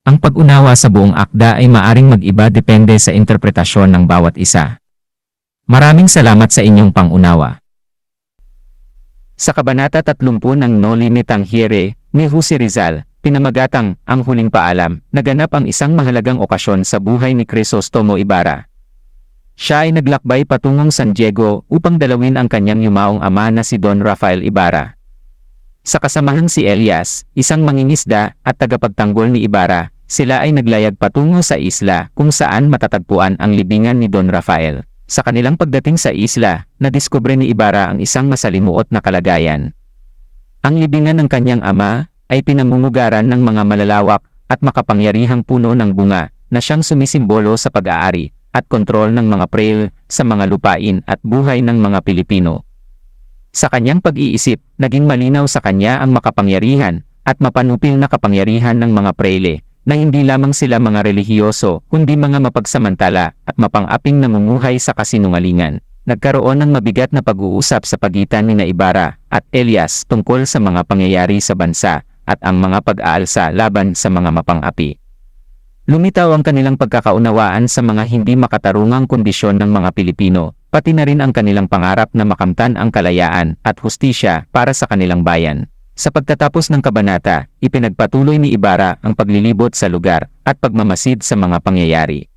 Ang pag-unawa sa buong akda ay maaring mag-iba depende sa interpretasyon ng bawat isa. Maraming salamat sa inyong pangunawa. Sa Kabanata 30 ng No Limit ang Hiere, ni Jose Rizal, pinamagatang Ang Huling Paalam, naganap ang isang mahalagang okasyon sa buhay ni Crisostomo Ibarra. Siya ay naglakbay patungong San Diego upang dalawin ang kanyang yumaong ama na si Don Rafael Ibarra. Sa kasamahang si Elias, isang mangingisda at tagapagtanggol ni Ibarra, sila ay naglayag patungo sa isla kung saan matatagpuan ang libingan ni Don Rafael. Sa kanilang pagdating sa isla, nadiskubre ni Ibarra ang isang masalimuot na kalagayan. Ang libingan ng kanyang ama ay pinamumugaran ng mga malalawak at makapangyarihang puno ng bunga na siyang sumisimbolo sa pag-aari at kontrol ng mga prail sa mga lupain at buhay ng mga Pilipino. Sa kanyang pag-iisip, naging malinaw sa kanya ang makapangyarihan at mapanupil na kapangyarihan ng mga prele na hindi lamang sila mga relihiyoso kundi mga mapagsamantala at mapang-aping namumuhay sa kasinungalingan. Nagkaroon ng mabigat na pag-uusap sa pagitan ni Ibarra at Elias tungkol sa mga pangyayari sa bansa at ang mga pag-aalsa laban sa mga mapang-api. Lumitaw ang kanilang pagkakaunawaan sa mga hindi makatarungang kondisyon ng mga Pilipino, pati na rin ang kanilang pangarap na makamtan ang kalayaan at hustisya para sa kanilang bayan. Sa pagtatapos ng kabanata, ipinagpatuloy ni Ibarra ang paglilibot sa lugar at pagmamasid sa mga pangyayari.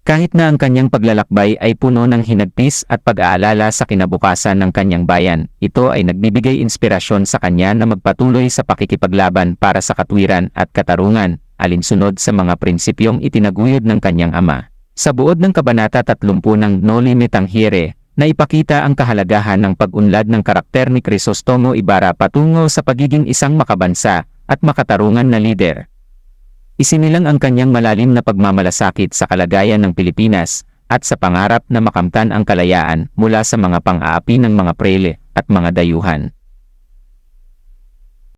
Kahit na ang kanyang paglalakbay ay puno ng hinagpis at pag-aalala sa kinabukasan ng kanyang bayan, ito ay nagbibigay inspirasyon sa kanya na magpatuloy sa pakikipaglaban para sa katwiran at katarungan, alinsunod sa mga prinsipyong itinaguyod ng kanyang ama. Sa buod ng Kabanata 30 ng No Limit ang Hire, na ipakita ang kahalagahan ng pag-unlad ng karakter ni Crisostomo Ibarra patungo sa pagiging isang makabansa at makatarungan na lider. Isinilang ang kanyang malalim na pagmamalasakit sa kalagayan ng Pilipinas at sa pangarap na makamtan ang kalayaan mula sa mga pang-aapi ng mga prele at mga dayuhan.